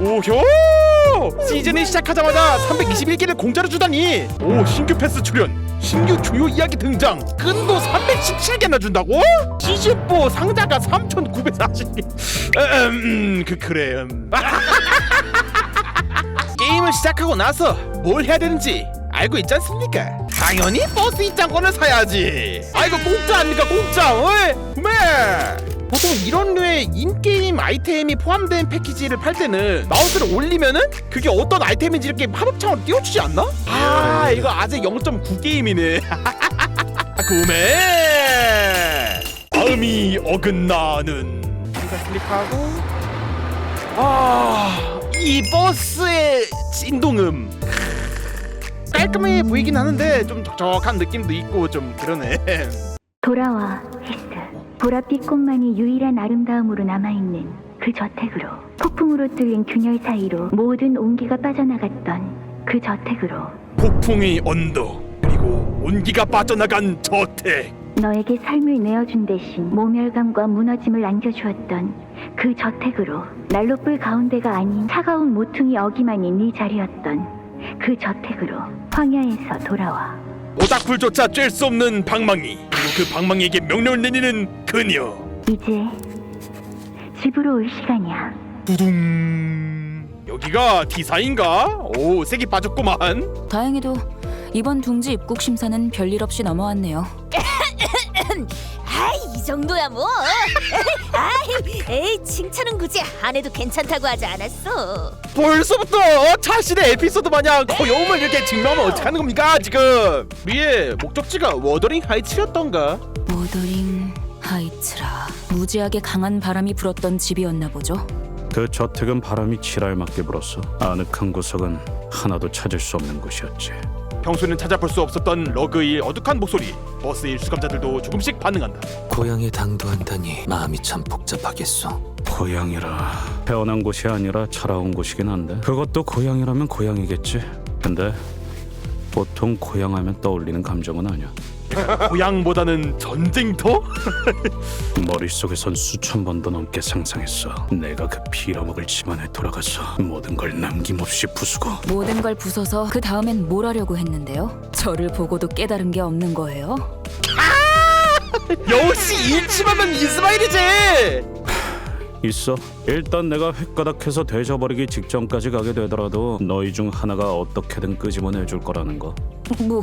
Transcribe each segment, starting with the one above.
오효! 시즌이 시작하자마자 321개를 공짜로 주다니. 오 신규 패스 출연 신규 주요 이야기 등장. 끈도 317개나 준다고? 시즌4 상자가 3940개. 음, 그 그래 음. 게임을 시작하고 나서 뭘 해야 되는지 알고 있지 않습니까? 당연히 버스 입장권을 사야지. 아 이거 공짜 아닙니까? 공짜. 어이? 네 보통 이런 류의 인게임 아이템이 포함된 패키지를 팔 때는 마우스를 올리면은 그게 어떤 아이템인지 이렇게 팝업창으로 띄워주지 않나? 아 이거 아직 0.9 게임이네. 구매! 마음이 어긋나는. 이거 클릭하고. 아 이 버스의 진동음. 깔끔해 보이긴 하는데 좀 적적한 느낌도 있고 좀 그러네. 돌아와 보랏빛 꽃만이 유일한 아름다움으로 남아있는 그 저택으로 폭풍으로 뚫린 균열 사이로 모든 온기가 빠져나갔던 그 저택으으로 폭풍의 언덕 그리고 온기가 빠져나간 저택. 너에게 삶을 내어준 대신 모멸감과 무너짐을 안겨주었던 그 저택으로 난로 불 가운데가 아닌 차가운 모퉁이 어기만이 네 자리였던 그 저택으로 황야에서 돌아와 모닥불조차 쬐을 수 없는 방망이. 그리고 그 방망이에게 명령을 내리는 그녀. 이제 집으로 올 시간이야. 두둥. 여기가 디사인가? 오 색이 빠졌구만. 다행히도 이번 둥지 입국 심사는 별일 없이 넘어왔네요. 이 정도야 뭐. 아이 에이 칭찬은 굳이 안 해도 괜찮다고 하지 않았어. 벌써부터 자신의 에피소드 마냥 고여움을 이렇게 증명하면 어떡하는 겁니까 지금 우리의 목적지가 워더링 하이츠였던가 모더링 하이츠라 무지하게 강한 바람이 불었던 집이었나 보죠. 그 저택은 바람이 지랄맞게 불었어. 아늑한 구석은 하나도 찾을 수 없는 곳이었지. 평소에는 찾아볼 수 없었던 러그의 어둑한 목소리 버스의 수감자들도 조금씩 반응한다 고향에 당도한다니 마음이 참 복잡하겠소. 고향이라 태어난 곳이 아니라 자라온 곳이긴 한데 그것도 고향이라면 고향이겠지. 근데 보통 고향하면 떠올리는 감정은 아니야. 고향보다는 전쟁터? 머릿속에선 수천 번도 넘게 상상했어. 내가 그 빌어먹을 집안에 돌아가서 모든 걸 남김없이 부수고 모든 걸 부숴서 그 다음엔 뭘 하려고 했는데요? 저를 보고도 깨달은 게 없는 거예요? 역시 일침하면 이스마일이지 있어. 일단 내가 획가닥해서 되져버리기 직전까지 가게 되더라도 너희 중 하나가 어떻게든 끄집어내줄 거라는 거. 뭐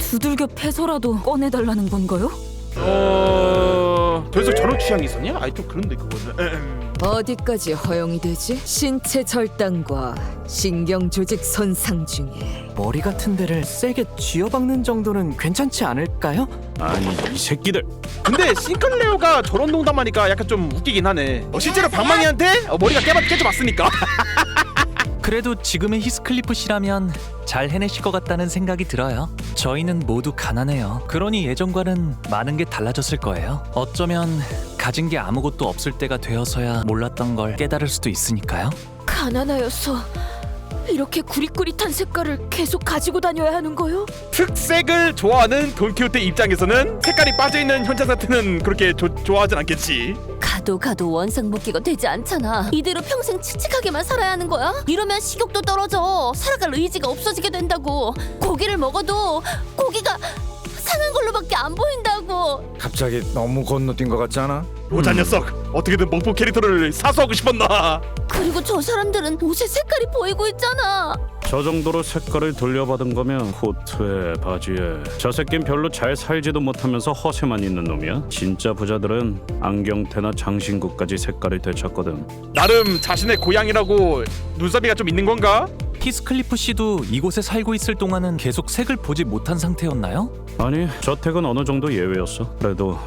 두들겨 패서라도 꺼내달라는 건가요? 어... 저기서 저런 취향이 있었냐? 아이 좀 그런데 그거는. 어디까지 허용이 되지? 신체 절단과 신경 조직 손상 중에 머리 같은 데를 세게 쥐어박는 정도는 괜찮지 않을까요? 아니 이 새끼들. 근데 싱클레오가 저런 농담하니까 약간 좀 웃기긴 하네 어, 실제로 방망이한테 어, 머리가 깨져, 깨져 봤으니까 그래도 지금의 히스클리프 씨라면 잘 해내실 것 같다는 생각이 들어요. 저희는 모두 가난해요. 그러니 예전과는 많은 게 달라졌을 거예요. 어쩌면 가진 게 아무것도 없을 때가 되어서야 몰랐던 걸 깨달을 수도 있으니까요. 가난하여서 이렇게 구릿구릿한 색깔을 계속 가지고 다녀야 하는 거요? 특색을 좋아하는 돈키호테 입장에서는 색깔이 빠져있는 현장 사태는 그렇게 조, 좋아하진 않겠지 가도 가도 원상 복귀가 되지 않잖아. 이대로 평생 칙칙하게만 살아야 하는 거야? 이러면 식욕도 떨어져. 살아갈 의지가 없어지게 된다고. 고기를 먹어도 고기가 상한 걸로밖에 안 보인다고. 갑자기 너무 건너뛴 것 같지 않아? 모자 녀석 어떻게든 몽포 캐릭터를 사수하고 싶었나 그리고 저 사람들은 옷의 색깔이 보이고 있잖아. 저 정도로 색깔을 돌려받은 거면 코트에 바지에 저 새낀 별로 잘 살지도 못하면서 허세만 있는 놈이야. 진짜 부자들은 안경테나 장신구까지 색깔을 되찾거든. 나름 자신의 고향이라고 눈썹이가 좀 있는 건가? 히스클리프 씨도 이곳에 살고 있을 동안은 계속 색을 보지 못한 상태였나요? 아니 저택은 어느 정도 예외였어. 그래도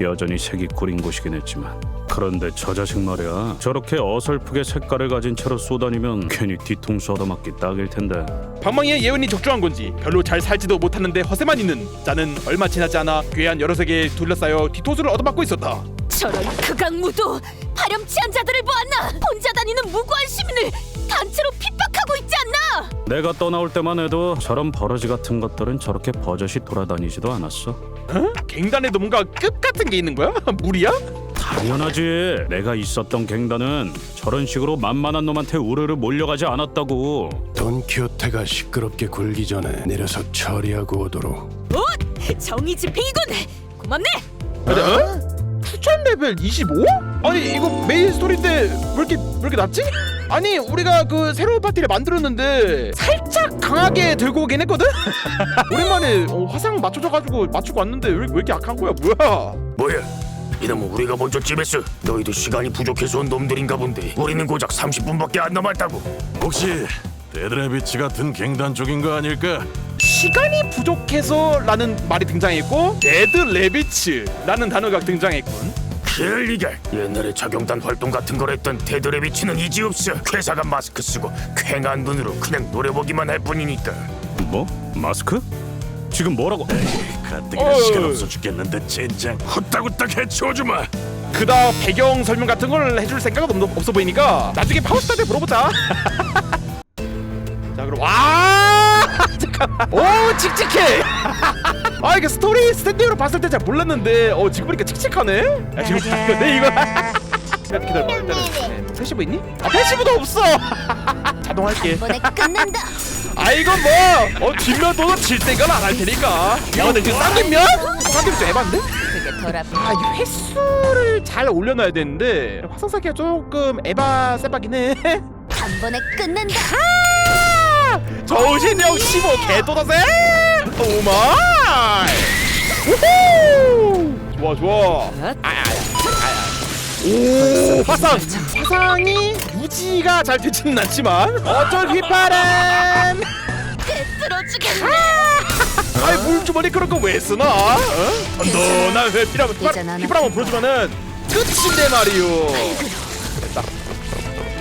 여전히 색이 구린 곳이긴 했지만 그런데 저 자식 말이야 저렇게 어설프게 색깔을 가진 채로 쏘다니면 괜히 뒤통수 얻어맞기 딱일 텐데 방망이의 예언이 적중한 건지 별로 잘 살지도 못하는데 허세만 있는 자는 얼마 지나지 않아 괴한 여러 색에 둘러싸여 뒤통수를 얻어맞고 있었다 저런 극악무도 파렴치한 자들을 보았나? 혼자 다니는 무고한 시민을 단체로 핍박 하고 있지 않나? 내가 떠나올 때만 해도 저런 버러지 같은 것들은 저렇게 버젓이 돌아다니지도 않았어 갱단에도 뭔가 끝 같은 게 있는 거야? 물이야? 당연하지. 내가 있었던 갱단은 저런 식으로 만만한 놈한테 우르르 몰려가지 않았다고. 돈키호테가 시끄럽게 굴기 전에 내려서 처리하고 오도록 정의 집행이군. 고맙네. 아니, 어? 추천 레벨 25? 아니 이거 메인 스토리인데 왜 이렇게 왜 이렇게 낮지? 아니 우리가 그 새로운 파티를 만들었는데 살짝 강하게 들고 오긴 했거든? 오랜만에 어, 화상 맞춰져가지고 맞추고 왔는데 왜, 왜 이렇게 약한 거야? 뭐야? 뭐야? 이놈은 우리가 먼저 찜했어 너희도 시간이 부족해서 온 놈들인가 본데 우리는 고작 30분밖에 안 남았다고. 혹시 데드레비치 같은 갱단 쪽인 거 아닐까? 시간이 부족해서 라는 말이 등장했고 데드 레비츠라는 단어가 등장했군 리가 옛날에 작용단 활동 같은 걸 했던 데드레비치는 이지없어 회사가 마스크 쓰고 쾌한 눈으로 그냥 노려보기만 할 뿐이니까 뭐? 마스크? 지금 뭐라고? 가뜩이나. 시간 없어 죽겠는데 젠장 후딱후딱 해치워주마 그다음 배경 설명 같은 걸 해줄 생각은 없, 없어 보이니까 나중에 파워스타 때 물어보자. 자 그럼 와 잠깐만 오 칙칙해. 아 이게 스토리 스탠딩으로 봤을 때 잘 몰랐는데 어 지금 보니까 칙칙하네. 아, 지금 근데 이거 야, 기다려봐 일단은 네, 패시브 있니? 아 패시브도 없어. 자동 할게. 이번에 끝낸다. 아 이건 뭐 어, 뒷면 도는 질 생각 안할 테니까. 야 근데 지금 쌍뒷면? 쌍뒷면 좀 해봤는데? 그게 덜 아프. 아, 이 횟수를 잘 올려놔야 되는데 화성사기가 조금 에바 세바긴 해. 한 번에 끝낸다. 정신력 15 개또다세. 오 마이. 우후. 좋아 좋아. 아야 아야. 오 화상 화상이 유지가 잘 되지는 않지만 어쩔 휘파람. 들어주겠네. 아이 물주머니 그런 거 왜 쓰나? 어? 너나 회피라고 이젠 안 휘파람 불어주면은 끝인데 말이오. 됐다.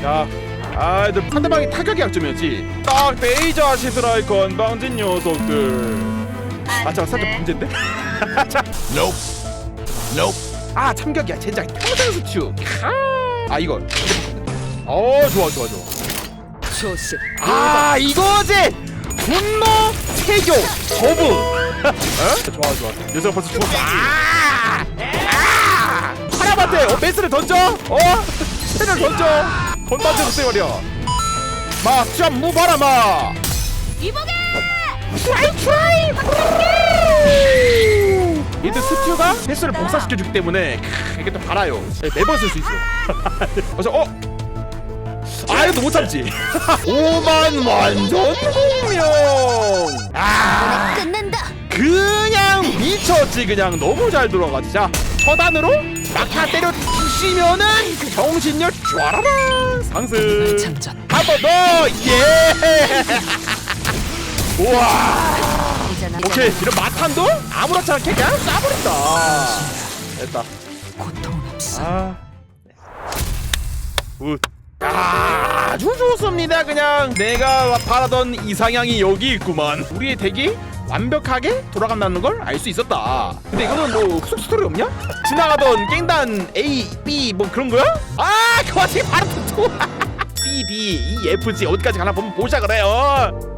자, 아, 너 상대방이 타격이 약점이었지. 딱 베이저 아시드라이 건방진 녀석들. 아, 잠깐 살짝 문제인데? 자, Nope Nope 아 참격이야 젠장 평생 수축. 아 이거. 어 좋아 좋아 좋아. 조심 아 이거지 분노 태교 거부 어? 좋아 좋아 녀석 벌써 죽었어 아! 아! 사람한테 어, 메스를 던져 어? 채를 던져 건반대 못해 버려. 마좀 무봐라 마. 이보게. 트라이 트라이! 얘들 스튜가 패스를 복사시켜주기 때문에 크, 이게 또 달아요. 매번 쓸 수 있어 그래서 어? 아 이것도 못 참지. 5만 완전 공명. 아. 끝낸다. 그냥 미쳤지 그냥. 너무 잘 들어가지. 자 처단으로 막타 때려 주시면은 정신력 쫘라라 상승 장전 한 번 더! 예! 우와! 이제는 오케이, 이런 마탄도 아무렇지 않게 그냥 쏴버린다. 됐다. 고통 없어 아. 굿. 아, 아주 좋습니다. 그냥 내가 바라던 이상향이 여기 있구만. 우리의 덱이 완벽하게 돌아간다는 걸 알 수 있었다. 근데 이거는 뭐 후속 스토리 없냐? 지나가던 깽단 A, B 뭐 그런 거야? 아, 그 와중에 바로 또 C, D, E, F, G 어디까지 가나 보면 보자 그래요.